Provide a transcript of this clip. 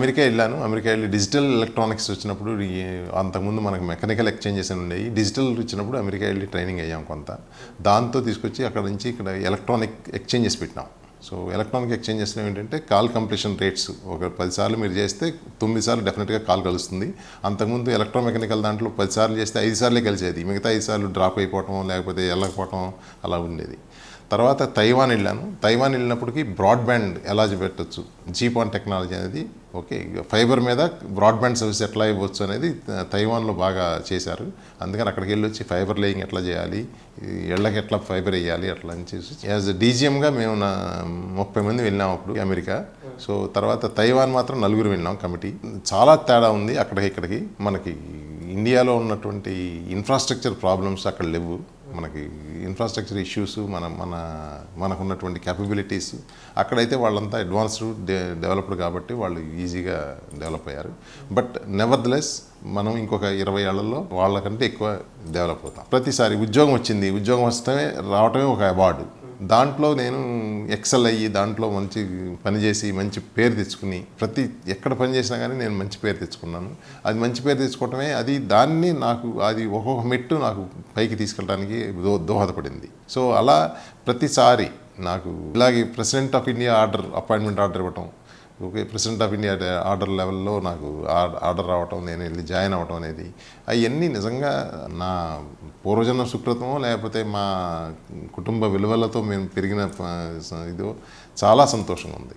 America వెళ్ళాను. America వెళ్ళి digital electronics వచ్చినప్పుడు అంతకుముందు మనకు మెకానికల్ ఎక్స్చేంజెస్ ఉండేవి. డిజిటల్ వచ్చినప్పుడు అమెరికా వెళ్ళి ట్రైనింగ్ అయ్యాం కొంత. దాంతో తీసుకొచ్చి అక్కడ నుంచి ఇక్కడ ఎలక్ట్రానిక్ ఎక్స్చేంజెస్ పెట్టినాం. సో ఎలక్ట్రానిక్ ఎక్స్చేంజెస్లో ఏంటంటే కాల్ కంప్లీషన్ రేట్స్. ఒక పదిసార్లు మీరు చేస్తే తొమ్మిది సార్లు డెఫినెట్గా కాల్ కలుస్తుంది. అంతకుముందు ఎలక్ట్రోమెకానికల్ దాంట్లో పదిసార్లు చేస్తే ఐదు సార్లే కలిసేది. మిగతా ఐదు సార్లు డ్రాప్ అయిపోవటం లేకపోతే వెళ్ళకపోవటం అలా ఉండేది. తర్వాత తైవాన్ వెళ్ళాను. తైవాన్ వెళ్ళినప్పటికీ బ్రాడ్బ్యాండ్ ఎలా పెట్టచ్చు. జీపాన్ టెక్నాలజీ అనేది ఓకే ఫైబర్ మీద బ్రాడ్బ్యాండ్ సర్వీస్ ఎట్లా ఇవ్వచ్చు అనేది తైవాన్లో బాగా చేశారు. అందుకని అక్కడికి వెళ్ళి వచ్చి ఫైబర్ లేయింగ్ ఎట్లా చేయాలి ఎళ్ళకి ఇళ్ళకి ఎట్లా ఫైబర్ వేయాలి అట్లా అని చేసి యాజ్ డీజీఎంగా మేము నా ముప్పై మంది వెళ్ళాం అప్పుడు అమెరికా. సో తర్వాత తైవాన్ మాత్రం నలుగురు వెళ్ళాం కమిటీ. చాలా తేడా ఉంది అక్కడికి ఇక్కడికి. మనకి ఇండియాలో ఉన్నటువంటి ఇన్ఫ్రాస్ట్రక్చర్ ప్రాబ్లమ్స్ అక్కడ లేవు. మనకి ఇన్ఫ్రాస్ట్రక్చర్ ఇష్యూస్ మన మన మనకున్నటువంటి క్యాపబిలిటీస్ అక్కడైతే వాళ్ళంతా అడ్వాన్స్డ్ డెవలప్డ్ కాబట్టి వాళ్ళు ఈజీగా డెవలప్ అయ్యారు. బట్ నెవర్ మనం ఇంకొక ఇరవై ఏళ్ళలో వాళ్ళకంటే ఎక్కువ డెవలప్ అవుతాం. ప్రతిసారి ఉద్యోగం వచ్చింది ఉద్యోగం వస్తే రావటమే ఒక అవార్డు. దాంట్లో నేను ఎక్సెల్ అయ్యి దాంట్లో మంచి పని చేసి మంచి పేరు తెచ్చుకుని ప్రతి ఎక్కడ పని చేసినా కానీ నేను మంచి పేరు తెచ్చుకున్నాను. అది మంచి పేరు తెచ్చుకోవటమే అది దాన్ని నాకు అది ఒక్కొక్క మెట్టు నాకు పైకి తీసుకెళ్ళడానికి దో దోహదపడింది. సో అలా ప్రతిసారి నాకు ఇలాగే president of India order appointment order ఇవ్వటం okay president of India order లెవెల్లో నాకు ఆర్డర్ రావటం నేను వెళ్ళి జాయిన్ అవ్వటం అనేది అవన్నీ నిజంగా నా పూర్వజన్మ సుకృతమో లేకపోతే మా కుటుంబ విలువలతో మేము పెరిగిన ఇదో చాలా సంతోషంగా ఉంది.